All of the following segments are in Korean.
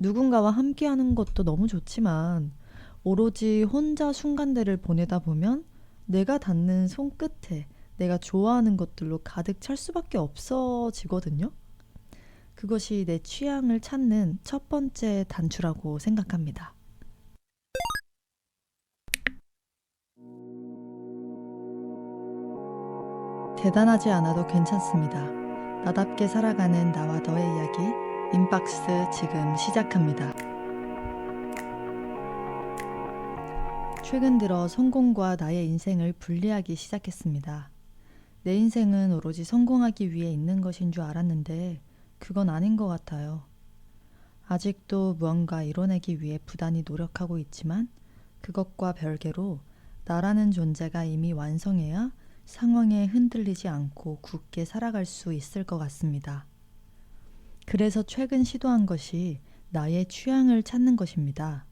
누군가와 함께하는 것도 너무 좋지만 오로지 혼자 순간들을 보내다 보면 내가 닿는 손끝에 내가 좋아하는 것들로 가득 찰 수밖에 없어지거든요. 그것이 내 취향을 찾는 첫 번째 단추라고 생각합니다. 대단하지 않아도 괜찮습니다. 나답게 살아가는 나와 너의 이야기 인박스 지금 시작합니다. 최근 들어 성공과 나의 인생을 분리하기 시작했습니다. 내 인생은 오로지 성공하기 위해 있는 것인 줄 알았는데 그건 아닌 것 같아요. 아직도 무언가 이뤄내기 위해 부단히 노력하고 있지만 그것과 별개로 나라는 존재가 이미 완성해야 상황에 흔들리지 않고 굳게 살아갈 수 있을 것 같습니다. 그래서 최근 시도한 것이 나의 취향을 찾는 것입니다.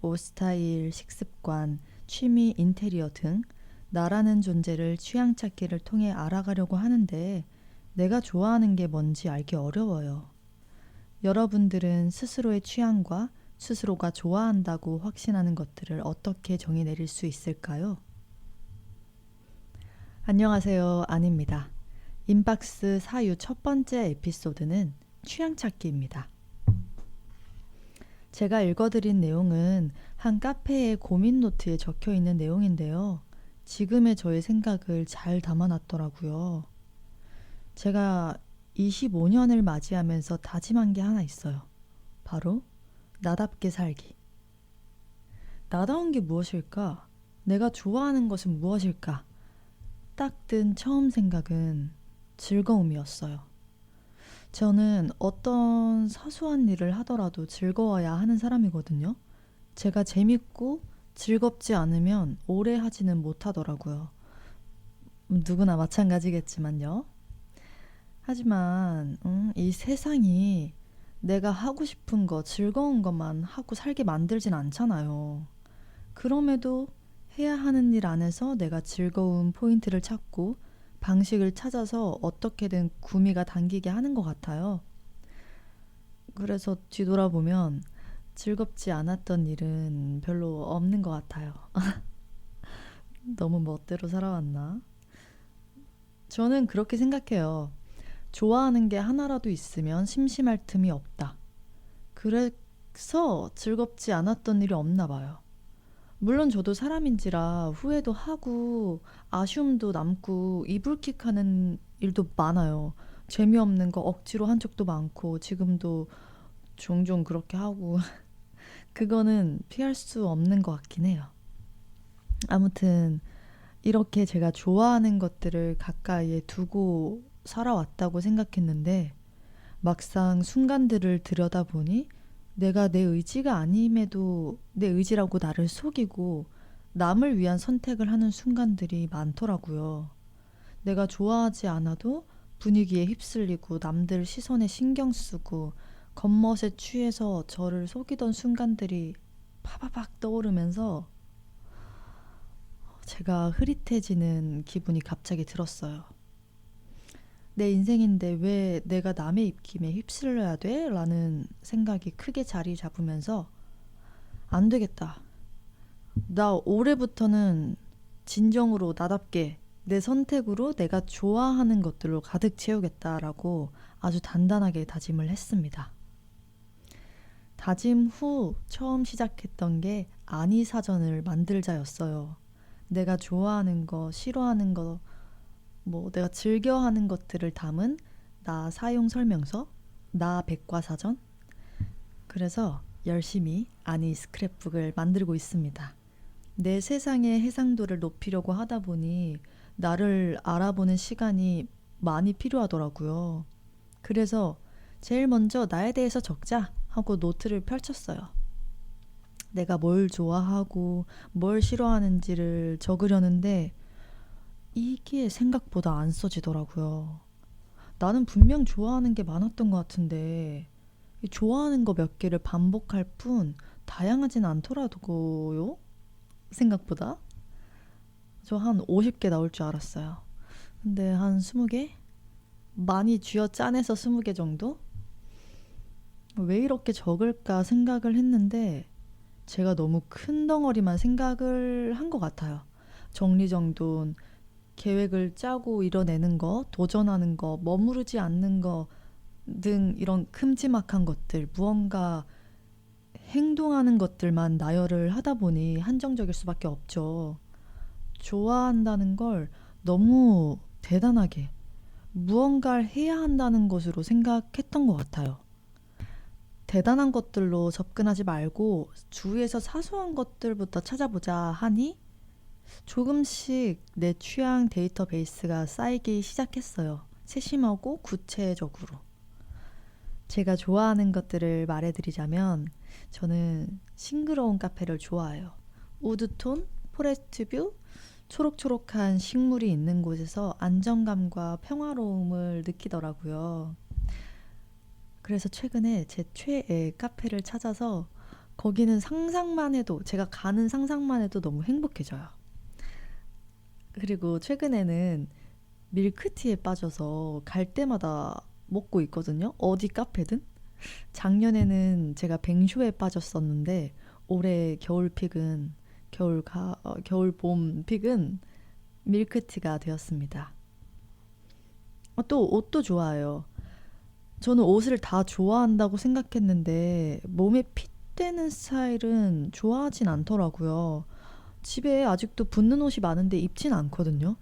옷 스타일, 식습관, 취미, 인테리어 등 나라는 존재를 취향 찾기를 통해 알아가려고 하는데 내가 좋아하는 게 뭔지 알기 어려워요. 여러분들은 스스로의 취향과 스스로가 좋아한다고 확신하는 것들을 어떻게 정의 내릴 수 있을까요? 안녕하세요. 안입니다. 인박스 사유 첫 번째 에피소드는 취향 찾기입니다. 제가 읽어드린 내용은 한 카페의 고민 노트에 적혀 있는 내용인데요. 지금의 저의 생각을 잘 담아놨더라고요. 제가 25년을 맞이하면서 다짐한 게 하나 있어요. 바로 나답게 살기. 나다운 게 무엇일까? 내가 좋아하는 것은 무엇일까? 딱 든 처음 생각은 즐거움이었어요. 저는 어떤 사소한 일을 하더라도 즐거워야 하는 사람이거든요. 제가 재밌고 즐겁지 않으면 오래 하지는 못하더라고요. 누구나 마찬가지겠지만요. 하지만 음, 이 세상이 내가 하고 싶은 거, 즐거운 것만 하고 살게 만들진 않잖아요. 그럼에도 해야 하는 일 안에서 내가 즐거운 포인트를 찾고 방식을 찾아서 어떻게든 구미가 당기게 하는 것 같아요. 그래서 뒤돌아보면 즐겁지 않았던 일은 별로 없는 것 같아요. 너무 멋대로 살아왔나? 저는 그렇게 생각해요. 좋아하는 게 하나라도 있으면 심심할 틈이 없다. 그래서 즐겁지 않았던 일이 없나 봐요. 물론 저도 사람인지라 후회도 하고 아쉬움도 남고 이불킥하는 일도 많아요. 재미없는 거 억지로 한 적도 많고 지금도 종종 그렇게 하고 그거는 피할 수 없는 것 같긴 해요. 아무튼 이렇게 제가 좋아하는 것들을 가까이에 두고 살아왔다고 생각했는데 막상 순간들을 들여다보니 내가 내 의지가 아님에도 내 의지라고 나를 속이고 남을 위한 선택을 하는 순간들이 많더라고요. 내가 좋아하지 않아도 분위기에 휩쓸리고 남들 시선에 신경 쓰고 겉멋에 취해서 저를 속이던 순간들이 파바박 떠오르면서 제가 흐릿해지는 기분이 갑자기 들었어요. 내 인생인데 왜 내가 남의 입김에 휩쓸려야 돼? 라는 생각이 크게 자리 잡으면서 안 되겠다. 나 올해부터는 진정으로 나답게 내 선택으로 내가 좋아하는 것들로 가득 채우겠다라고 아주 단단하게 다짐을 했습니다. 다짐 후 처음 시작했던 게 아니 사전을 만들자였어요. 내가 좋아하는 거, 싫어하는 거, 뭐 내가 즐겨 하는 것들을 담은 나 사용 설명서, 나 백과사전. 그래서 열심히 아니 스크랩북을 만들고 있습니다. 내 세상의 해상도를 높이려고 하다 보니 나를 알아보는 시간이 많이 필요하더라고요. 그래서 제일 먼저 나에 대해서 적자 하고 노트를 펼쳤어요. 내가 뭘 좋아하고 뭘 싫어하는지를 적으려는데 이게 생각보다 안 써지더라고요. 나는 분명 좋아하는 게 많았던 것 같은데 좋아하는 거 몇 개를 반복할 뿐 다양하진 않더라고요. 생각보다. 저 한 50개 나올 줄 알았어요. 근데 한 20개? 많이 쥐어 짜내서 20개 정도? 왜 이렇게 적을까 생각을 했는데 제가 너무 큰 덩어리만 생각을 한 것 같아요. 정리정돈, 계획을 짜고 이뤄내는 거, 도전하는 거, 머무르지 않는 거 등 이런 큼지막한 것들, 무언가 행동하는 것들만 나열을 하다 보니 한정적일 수밖에 없죠. 좋아한다는 걸 너무 대단하게 무언가를 해야 한다는 것으로 생각했던 것 같아요. 대단한 것들로 접근하지 말고 주위에서 사소한 것들부터 찾아보자 하니 조금씩 내 취향 데이터베이스가 쌓이기 시작했어요. 세심하고 구체적으로. 제가 좋아하는 것들을 말해드리자면 저는 싱그러운 카페를 좋아해요. 우드톤, 포레스트 뷰, 초록초록한 식물이 있는 곳에서 안정감과 평화로움을 느끼더라고요. 그래서 최근에 제 최애 카페를 찾아서 거기는 상상만 해도 제가 가는 상상만 해도 너무 행복해져요. 그리고 최근에는 밀크티에 빠져서 갈 때마다 먹고 있거든요. 어디 카페든. 작년에는 제가 뱅쇼에 빠졌었는데 올해 겨울 픽은 겨울 가 어, 겨울 봄 픽은 밀크티가 되었습니다. 어, 또 옷도 좋아해요. 저는 옷을 다 좋아한다고 생각했는데 몸에 핏되는 스타일은 좋아하진 않더라고요. 집에 아직도 붙는 옷이 많은데 입진 않거든요.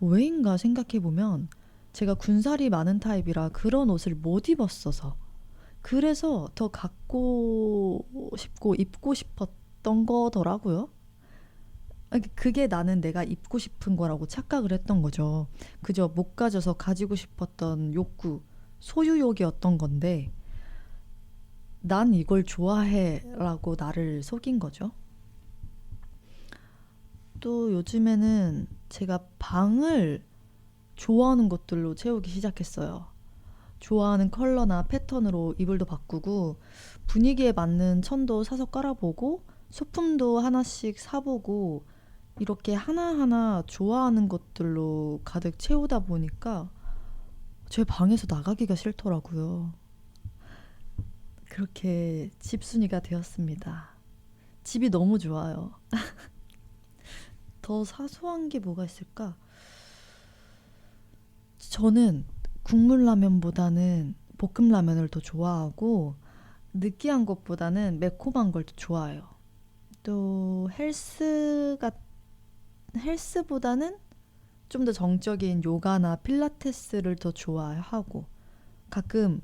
왜인가 생각해보면 제가 군살이 많은 타입이라 그런 옷을 못 입었어서 그래서 더 갖고 싶고 입고 싶었던 거더라고요. 아, 그게 나는 내가 입고 싶은 거라고 착각을 했던 거죠. 그저 못 가져서 가지고 싶었던 욕구, 소유욕이었던 건데 난 이걸 좋아해 라고 나를 속인 거죠. 또 요즘에는 제가 방을 좋아하는 것들로 채우기 시작했어요. 좋아하는 컬러나 패턴으로 이불도 바꾸고 분위기에 맞는 천도 사서 깔아보고 소품도 하나씩 사보고 이렇게 하나하나 좋아하는 것들로 가득 채우다 보니까 제 방에서 나가기가 싫더라고요. 그렇게 집순이가 되었습니다. 집이 너무 좋아요. 더 사소한 게 뭐가 있을까? 저는 국물 라면보다는 볶음 라면을 더 좋아하고 느끼한 것보다는 매콤한 걸 더 좋아해요. 또 헬스가 헬스보다는 좀 더 정적인 요가나 필라테스를 더 좋아하고 가끔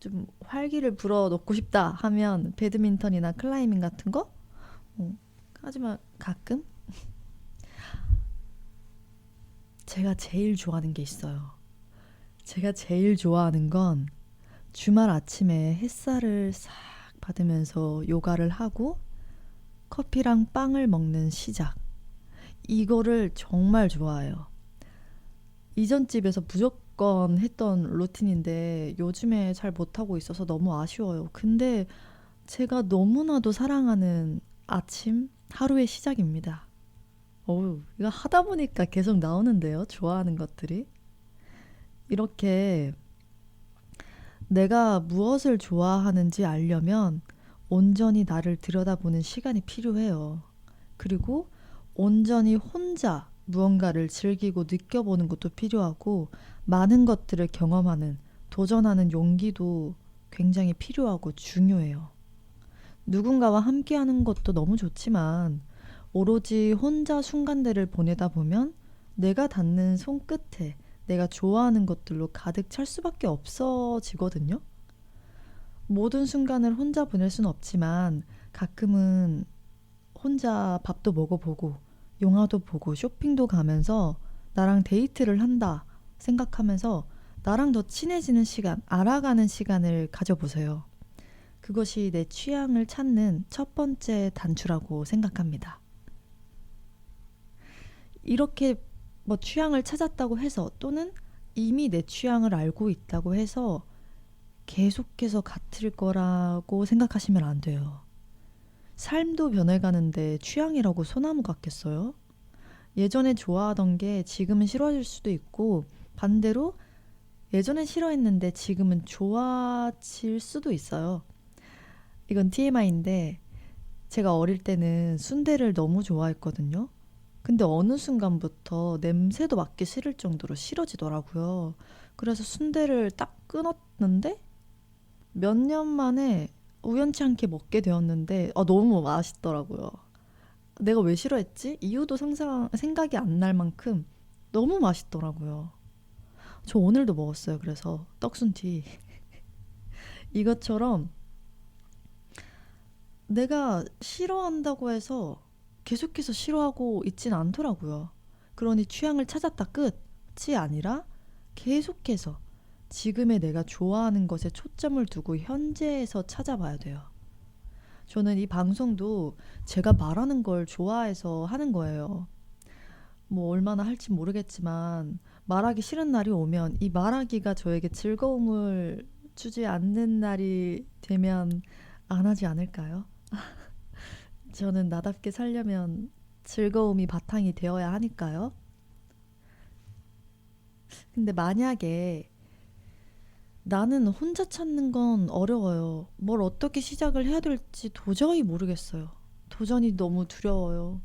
좀 활기를 불어 넣고 싶다 하면 배드민턴이나 클라이밍 같은 거? 어, 하지만 가끔 제가 제일 좋아하는 게 있어요. 제가 제일 좋아하는 건 주말 아침에 햇살을 싹 받으면서 요가를 하고 커피랑 빵을 먹는 시작. 이거를 정말 좋아해요. 이전 집에서 무조건 했던 루틴인데 요즘에 잘 못하고 있어서 너무 아쉬워요. 근데 제가 너무나도 사랑하는 아침, 하루의 시작입니다. 어우, 이거 하다 보니까 계속 나오는데요. 좋아하는 것들이. 이렇게 내가 무엇을 좋아하는지 알려면 온전히 나를 들여다보는 시간이 필요해요. 그리고 온전히 혼자 무언가를 즐기고 느껴보는 것도 필요하고 많은 것들을 경험하는, 도전하는 용기도 굉장히 필요하고 중요해요. 누군가와 함께하는 것도 너무 좋지만 오로지 혼자 순간들을 보내다 보면 내가 닿는 손끝에 내가 좋아하는 것들로 가득 찰 수밖에 없어지거든요. 모든 순간을 혼자 보낼 순 없지만 가끔은 혼자 밥도 먹어보고 영화도 보고 쇼핑도 가면서 나랑 데이트를 한다 생각하면서 나랑 더 친해지는 시간, 알아가는 시간을 가져보세요. 그것이 내 취향을 찾는 첫 번째 단추라고 생각합니다. 이렇게 뭐 취향을 찾았다고 해서 또는 이미 내 취향을 알고 있다고 해서 계속해서 같을 거라고 생각하시면 안 돼요. 삶도 변해가는데 취향이라고 소나무 같겠어요? 예전에 좋아하던 게 지금은 싫어질 수도 있고 반대로 예전엔 싫어했는데 지금은 좋아질 수도 있어요. 이건 TMI인데 제가 어릴 때는 순대를 너무 좋아했거든요. 근데 어느 순간부터 냄새도 맡기 싫을 정도로 싫어지더라고요. 그래서 순대를 딱 끊었는데 몇 년 만에 우연치 않게 먹게 되었는데 아, 너무 맛있더라고요. 내가 왜 싫어했지? 이유도 상상, 생각이 안 날 만큼 너무 맛있더라고요. 저 오늘도 먹었어요. 그래서 떡순티. 이것처럼 내가 싫어한다고 해서 계속해서 싫어하고 있진 않더라고요. 그러니 취향을 찾았다 끝이 아니라 계속해서 지금의 내가 좋아하는 것에 초점을 두고 현재에서 찾아봐야 돼요. 저는 이 방송도 제가 말하는 걸 좋아해서 하는 거예요. 뭐 얼마나 할지 모르겠지만 말하기 싫은 날이 오면 이 말하기가 저에게 즐거움을 주지 않는 날이 되면 안 하지 않을까요? 저는 나답게 살려면 즐거움이 바탕이 되어야 하니까요. 근데 만약에 나는 혼자 찾는 건 어려워요. 뭘 어떻게 시작을 해야 될지 도저히 모르겠어요. 도전이 너무 두려워요.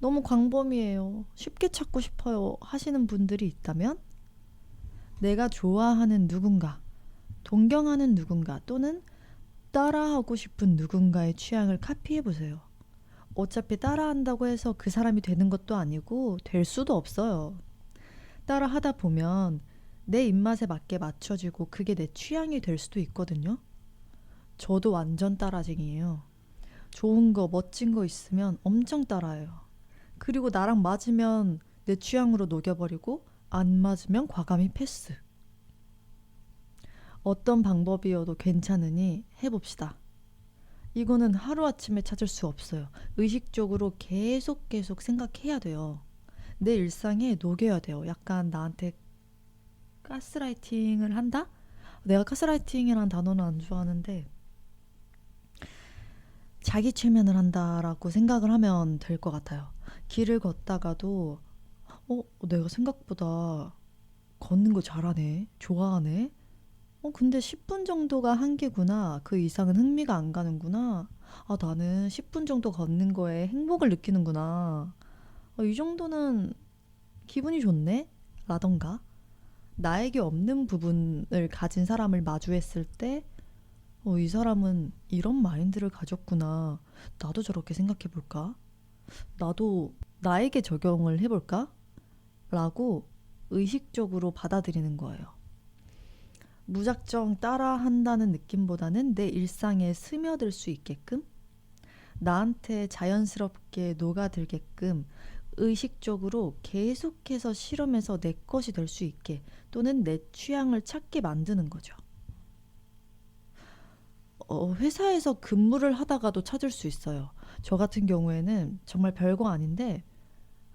너무 광범위해요. 쉽게 찾고 싶어요. 하시는 분들이 있다면 내가 좋아하는 누군가, 동경하는 누군가 또는 따라하고 싶은 누군가의 취향을 카피해 보세요. 어차피 따라한다고 해서 그 사람이 되는 것도 아니고 될 수도 없어요. 따라 하다 보면 내 입맛에 맞게 맞춰지고 그게 내 취향이 될 수도 있거든요. 저도 완전 따라쟁이에요. 좋은 거, 멋진 거 있으면 엄청 따라해요. 그리고 나랑 맞으면 내 취향으로 녹여버리고 안 맞으면 과감히 패스. 어떤 방법이어도 괜찮으니 해봅시다. 이거는 하루아침에 찾을 수 없어요. 의식적으로 계속 계속 생각해야 돼요. 내 일상에 녹여야 돼요. 약간 나한테 가스라이팅을 한다? 내가 가스라이팅이라는 단어는 안 좋아하는데 자기 최면을 한다라고 생각을 하면 될 것 같아요. 길을 걷다가도 어, 내가 생각보다 걷는 거 잘하네. 좋아하네. 어, 근데 10분 정도가 한계구나. 그 이상은 흥미가 안 가는구나. 아, 나는 10분 정도 걷는 거에 행복을 느끼는구나. 어, 이 정도는 기분이 좋네? 라던가. 나에게 없는 부분을 가진 사람을 마주했을 때, 어, 이 사람은 이런 마인드를 가졌구나. 나도 저렇게 생각해 볼까? 나도 나에게 적용을 해볼까? 라고 의식적으로 받아들이는 거예요. 무작정 따라 한다는 느낌보다는 내 일상에 스며들 수 있게끔 나한테 자연스럽게 녹아들게끔 의식적으로 계속해서 실험해서 내 것이 될 수 있게 또는 내 취향을 찾게 만드는 거죠. 어, 회사에서 근무를 하다가도 찾을 수 있어요. 저 같은 경우에는 정말 별거 아닌데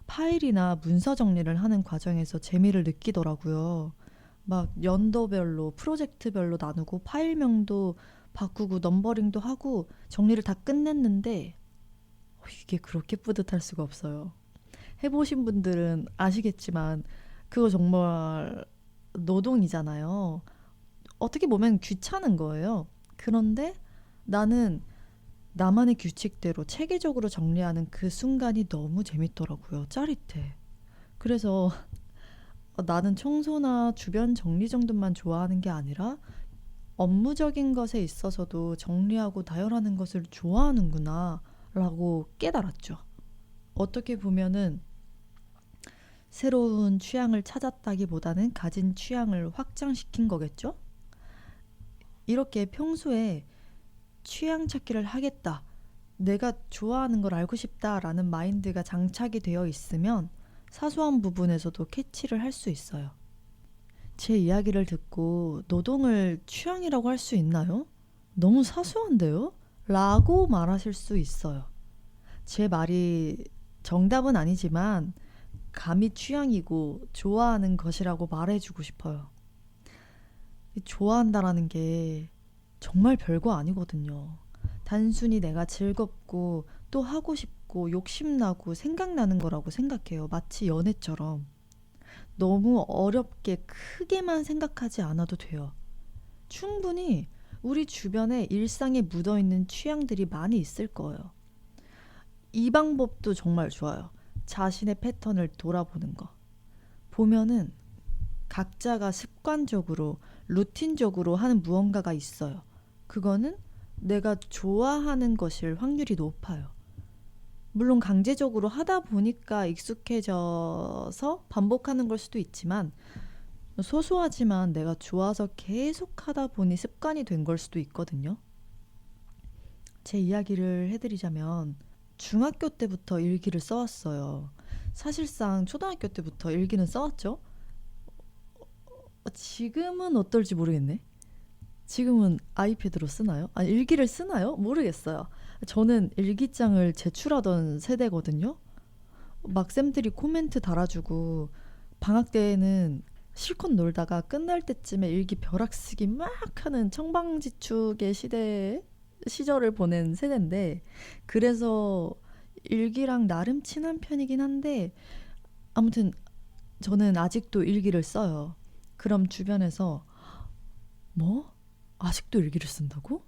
파일이나 문서 정리를 하는 과정에서 재미를 느끼더라고요. 막 연도별로 프로젝트별로 나누고 파일명도 바꾸고 넘버링도 하고 정리를 다 끝냈는데 어, 이게 그렇게 뿌듯할 수가 없어요. 해보신 분들은 아시겠지만 그거 정말 노동이잖아요. 어떻게 보면 귀찮은 거예요. 그런데 나는 나만의 규칙대로 체계적으로 정리하는 그 순간이 너무 재밌더라고요. 짜릿해. 그래서 나는 청소나 주변 정리 정도만 좋아하는 게 아니라 업무적인 것에 있어서도 정리하고 나열하는 것을 좋아하는구나 라고 깨달았죠. 어떻게 보면은 새로운 취향을 찾았다기보다는 가진 취향을 확장시킨 거겠죠? 이렇게 평소에 취향 찾기를 하겠다. 내가 좋아하는 걸 알고 싶다라는 마인드가 장착이 되어 있으면 사소한 부분에서도 캐치를 할 수 있어요. 제 이야기를 듣고 노동을 취향이라고 할 수 있나요? 너무 사소한데요? 라고 말하실 수 있어요. 제 말이 정답은 아니지만 감히 취향이고 좋아하는 것이라고 말해주고 싶어요. 좋아한다라는 게 정말 별거 아니거든요. 단순히 내가 즐겁고 또 하고 싶고 욕심나고 생각나는 거라고 생각해요. 마치 연애처럼. 너무 어렵게 크게만 생각하지 않아도 돼요. 충분히 우리 주변에 일상에 묻어 있는 취향들이 많이 있을 거예요. 이 방법도 정말 좋아요. 자신의 패턴을 돌아보는 거. 보면은 각자가 습관적으로, 루틴적으로 하는 무언가가 있어요. 그거는 내가 좋아하는 것일 확률이 높아요. 물론 강제적으로 하다 보니까 익숙해져서 반복하는 걸 수도 있지만 소소하지만 내가 좋아서 계속 하다 보니 습관이 된 걸 수도 있거든요. 제 이야기를 해드리자면 중학교 때부터 일기를 써왔어요. 사실상 초등학교 때부터 일기는 써왔죠. 어, 지금은 어떨지 모르겠네. 지금은 아이패드로 쓰나요? 아, 일기를 쓰나요? 모르겠어요. 저는 일기장을 제출하던 세대거든요. 막 쌤들이 코멘트 달아주고 방학 때에는 실컷 놀다가 끝날 때쯤에 일기 벼락 쓰기 막 하는 청방지축의 시대 시절을 보낸 세대인데 그래서 일기랑 나름 친한 편이긴 한데 아무튼 저는 아직도 일기를 써요. 그럼 주변에서 뭐? 아직도 일기를 쓴다고?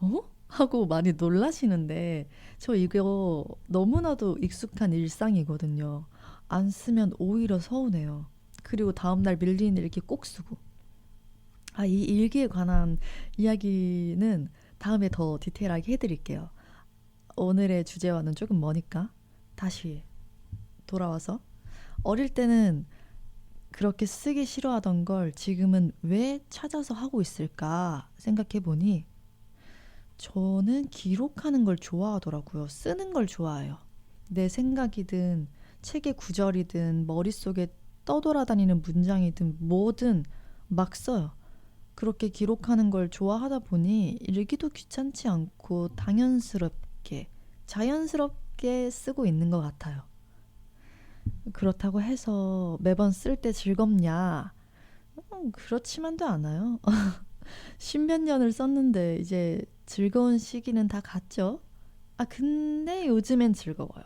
어? 하고 많이 놀라시는데 저 이거 너무나도 익숙한 일상이거든요. 안 쓰면 오히려 서운해요. 그리고 다음날 밀린 일기 꼭 쓰고. 아, 이 일기에 관한 이야기는 다음에 더 디테일하게 해드릴게요. 오늘의 주제와는 조금 머니까 다시 돌아와서 어릴 때는 그렇게 쓰기 싫어하던 걸 지금은 왜 찾아서 하고 있을까 생각해 보니 저는 기록하는 걸 좋아하더라고요. 쓰는 걸 좋아해요. 내 생각이든 책의 구절이든 머릿속에 떠돌아다니는 문장이든 뭐든 막 써요. 그렇게 기록하는 걸 좋아하다 보니 일기도 귀찮지 않고 당연스럽게, 자연스럽게 쓰고 있는 것 같아요. 그렇다고 해서 매번 쓸 때 즐겁냐? 음, 그렇지만도 않아요. 십몇 년을 썼는데 이제 즐거운 시기는 다 갔죠. 아, 근데 요즘엔 즐거워요.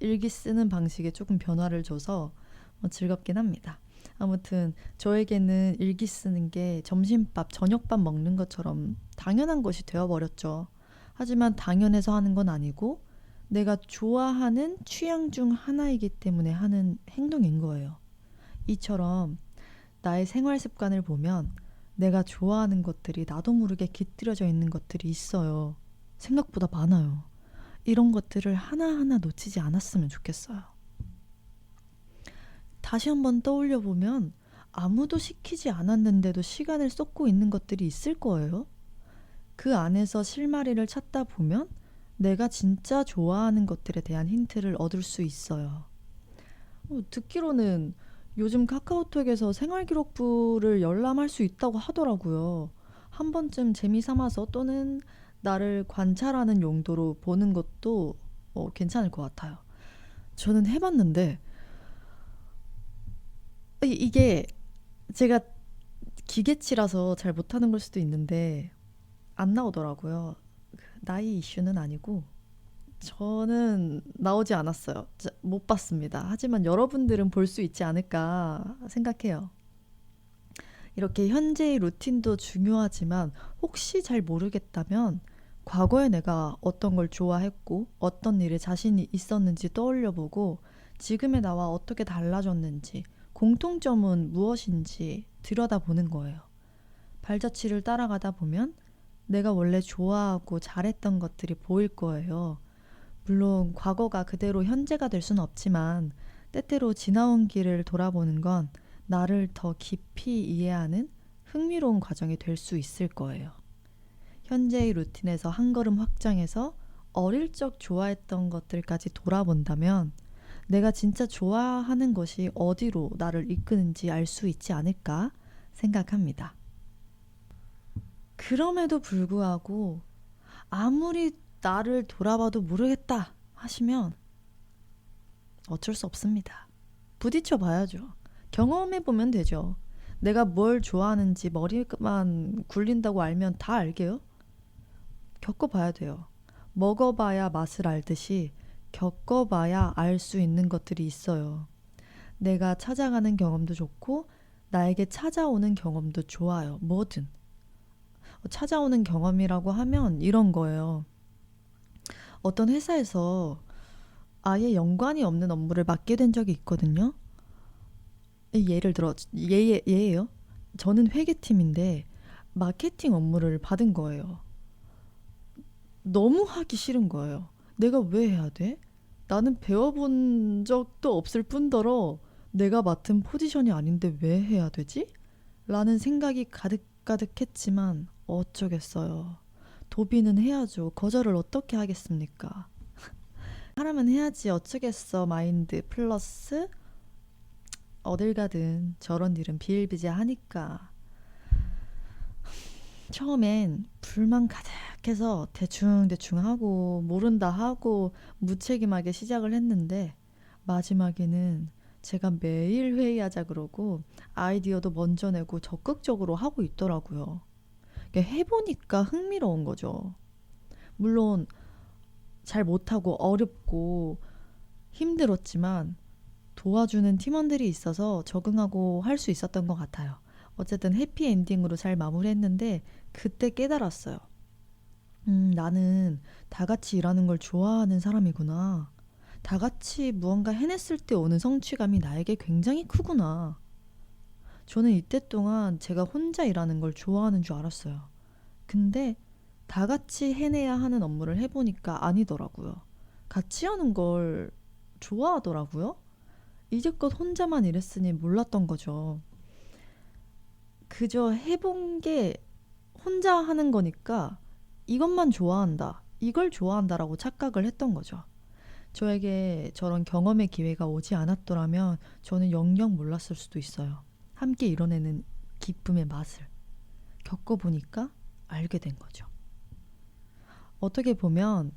일기 쓰는 방식에 조금 변화를 줘서 뭐 즐겁긴 합니다. 아무튼 저에게는 일기 쓰는 게 점심밥, 저녁밥 먹는 것처럼 당연한 것이 되어버렸죠. 하지만 당연해서 하는 건 아니고 내가 좋아하는 취향 중 하나이기 때문에 하는 행동인 거예요. 이처럼 나의 생활 습관을 보면 내가 좋아하는 것들이 나도 모르게 깃들여져 있는 것들이 있어요. 생각보다 많아요. 이런 것들을 하나하나 놓치지 않았으면 좋겠어요. 다시 한번 떠올려 보면 아무도 시키지 않았는데도 시간을 쏟고 있는 것들이 있을 거예요. 그 안에서 실마리를 찾다 보면 내가 진짜 좋아하는 것들에 대한 힌트를 얻을 수 있어요. 어, 듣기로는 요즘 카카오톡에서 생활기록부를 열람할 수 있다고 하더라고요. 한 번쯤 재미 삼아서 또는 나를 관찰하는 용도로 보는 것도 어, 괜찮을 것 같아요. 저는 해봤는데 이- 이게 제가 기계치라서 잘 못하는 걸 수도 있는데 안 나오더라고요. 그 나이 이슈는 아니고 저는 나오지 않았어요. 자, 못 봤습니다. 하지만 여러분들은 볼 수 있지 않을까 생각해요. 이렇게 현재의 루틴도 중요하지만 혹시 잘 모르겠다면 과거에 내가 어떤 걸 좋아했고 어떤 일에 자신이 있었는지 떠올려 보고 지금의 나와 어떻게 달라졌는지 공통점은 무엇인지 들여다보는 거예요. 발자취를 따라가다 보면 내가 원래 좋아하고 잘했던 것들이 보일 거예요. 물론 과거가 그대로 현재가 될 수는 없지만 때때로 지나온 길을 돌아보는 건 나를 더 깊이 이해하는 흥미로운 과정이 될 수 있을 거예요. 현재의 루틴에서 한 걸음 확장해서 어릴 적 좋아했던 것들까지 돌아본다면 내가 진짜 좋아하는 것이 어디로 나를 이끄는지 알 수 있지 않을까 생각합니다. 그럼에도 불구하고 아무리 나를 돌아봐도 모르겠다 하시면 어쩔 수 없습니다. 부딪혀 봐야죠. 경험해 보면 되죠. 내가 뭘 좋아하는지 머리만 굴린다고 알면 다 알게요? 겪어봐야 돼요. 먹어봐야 맛을 알듯이 겪어봐야 알 수 있는 것들이 있어요. 내가 찾아가는 경험도 좋고, 나에게 찾아오는 경험도 좋아요. 뭐든. 찾아오는 경험이라고 하면 이런 거예요. 어떤 회사에서 아예 연관이 없는 업무를 맡게 된 적이 있거든요. 예를 들어 예, 예예요. 저는 회계팀인데 마케팅 업무를 받은 거예요. 너무 하기 싫은 거예요. 내가 왜 해야 돼? 나는 배워본 적도 없을 뿐더러 내가 맡은 포지션이 아닌데 왜 해야 되지? 라는 생각이 가득가득했지만 어쩌겠어요. 도비는 해야죠. 거절을 어떻게 하겠습니까? 하라면 해야지 어쩌겠어 마인드 플러스 어딜 가든 저런 일은 비일비재하니까 처음엔 불만 가득해서 대충대충 하고 모른다 하고 무책임하게 시작을 했는데 마지막에는 제가 매일 회의하자 그러고 아이디어도 먼저 내고 적극적으로 하고 있더라고요. 해보니까 흥미로운 거죠. 물론 잘 못하고 어렵고 힘들었지만 도와주는 팀원들이 있어서 적응하고 할 수 있었던 것 같아요. 어쨌든 해피엔딩으로 잘 마무리했는데 그때 깨달았어요. 음, 나는 다 같이 일하는 걸 좋아하는 사람이구나. 다 같이 무언가 해냈을 때 오는 성취감이 나에게 굉장히 크구나. 저는 이때 동안 제가 혼자 일하는 걸 좋아하는 줄 알았어요. 근데 다 같이 해내야 하는 업무를 해보니까 아니더라고요. 같이 하는 걸 좋아하더라고요. 이제껏 혼자만 일했으니 몰랐던 거죠. 그저 해본 게 혼자 하는 거니까 이것만 좋아한다. 이걸 좋아한다라고 착각을 했던 거죠. 저에게 저런 경험의 기회가 오지 않았더라면 저는 영영 몰랐을 수도 있어요. 함께 이뤄내는 기쁨의 맛을 겪어보니까 알게 된 거죠. 어떻게 보면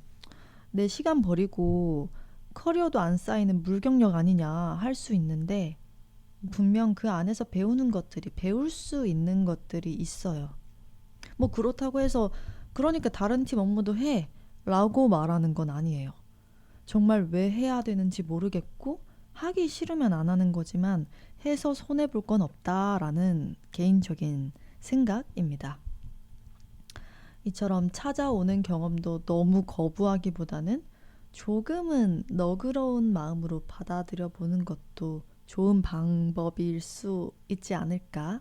내 시간 버리고 커리어도 안 쌓이는 물경력 아니냐 할 수 있는데 분명 그 안에서 배우는 것들이 배울 수 있는 것들이 있어요. 뭐 그렇다고 해서 그러니까 다른 팀 업무도 해 라고 말하는 건 아니에요. 정말 왜 해야 되는지 모르겠고 하기 싫으면 안 하는 거지만 해서 손해 볼 건 없다라는 개인적인 생각입니다. 이처럼 찾아오는 경험도 너무 거부하기보다는 조금은 너그러운 마음으로 받아들여 보는 것도 좋은 방법일 수 있지 않을까?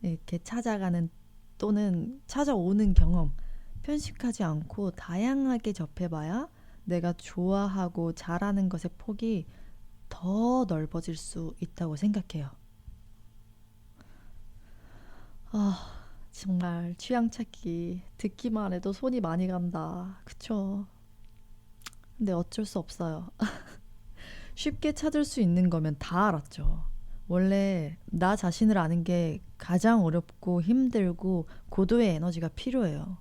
이렇게 찾아가는 또는 찾아오는 경험, 편식하지 않고 다양하게 접해봐야 내가 좋아하고 잘하는 것의 폭이 더 넓어질 수 있다고 생각해요. 아, 정말 취향 찾기 듣기만 해도 손이 많이 간다. 그쵸? 근데 어쩔 수 없어요. 쉽게 찾을 수 있는 거면 다 알았죠. 원래 나 자신을 아는 게 가장 어렵고 힘들고 고도의 에너지가 필요해요.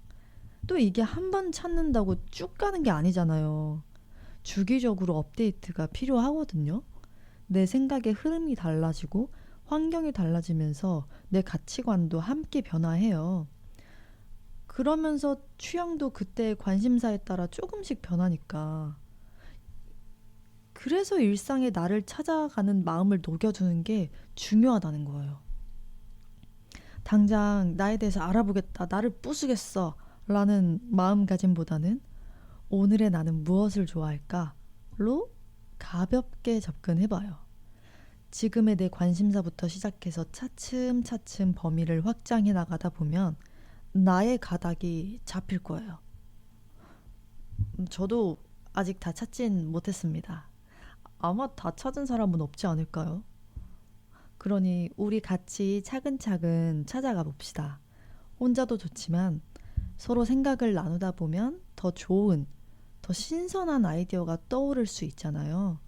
또 이게 한 번 찾는다고 쭉 가는 게 아니잖아요. 주기적으로 업데이트가 필요하거든요. 내 생각의 흐름이 달라지고 환경이 달라지면서 내 가치관도 함께 변화해요. 그러면서 취향도 그때의 관심사에 따라 조금씩 변하니까 그래서 일상에 나를 찾아가는 마음을 녹여두는 게 중요하다는 거예요. 당장 나에 대해서 알아보겠다, 나를 부수겠어 라는 마음가짐보다는 오늘의 나는 무엇을 좋아할까?로 가볍게 접근해봐요. 지금의 내 관심사부터 시작해서 차츰차츰 범위를 확장해 나가다 보면 나의 가닥이 잡힐 거예요. 음, 저도 아직 다 찾진 못했습니다. 아마 다 찾은 사람은 없지 않을까요? 그러니 우리 같이 차근차근 찾아가 봅시다. 혼자도 좋지만 서로 생각을 나누다 보면 더 좋은, 더 신선한 아이디어가 떠오를 수 있잖아요.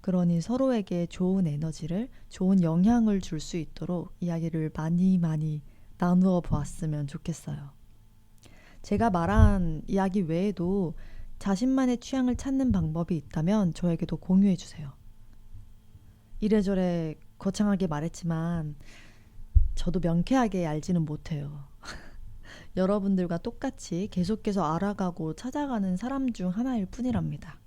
그러니 서로에게 좋은 에너지를, 좋은 영향을 줄 수 있도록 이야기를 많이 많이 나누어 보았으면 좋겠어요. 제가 말한 이야기 외에도 자신만의 취향을 찾는 방법이 있다면 저에게도 공유해 주세요. 이래저래 거창하게 말했지만 저도 명쾌하게 알지는 못해요. 여러분들과 똑같이 계속해서 알아가고 찾아가는 사람 중 하나일 뿐이랍니다.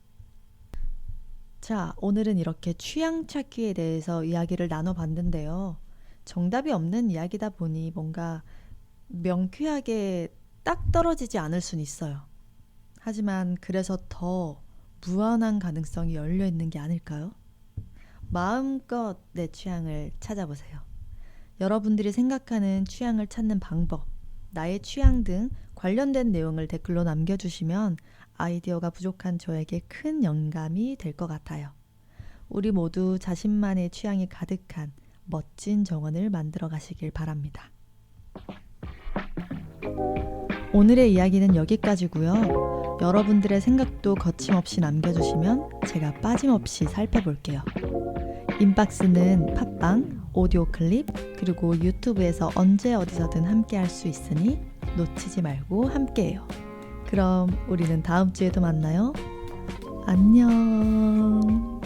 자, 오늘은 이렇게 취향 찾기에 대해서 이야기를 나눠봤는데요. 정답이 없는 이야기다 보니 뭔가 명쾌하게 딱 떨어지지 않을 순 있어요. 하지만 그래서 더 무한한 가능성이 열려 있는 게 아닐까요? 마음껏 내 취향을 찾아보세요. 여러분들이 생각하는 취향을 찾는 방법, 나의 취향 등 관련된 내용을 댓글로 남겨주시면 아이디어가 부족한 저에게 큰 영감이 될 것 같아요. 우리 모두 자신만의 취향이 가득한 멋진 정원을 만들어 가시길 바랍니다. 오늘의 이야기는 여기까지고요. 여러분들의 생각도 거침없이 남겨주시면 제가 빠짐없이 살펴볼게요. 인박스는 팟빵, 오디오 클립, 그리고 유튜브에서 언제 어디서든 함께 할 수 있으니 놓치지 말고 함께해요. 그럼 우리는 다음 주에도 만나요. 안녕.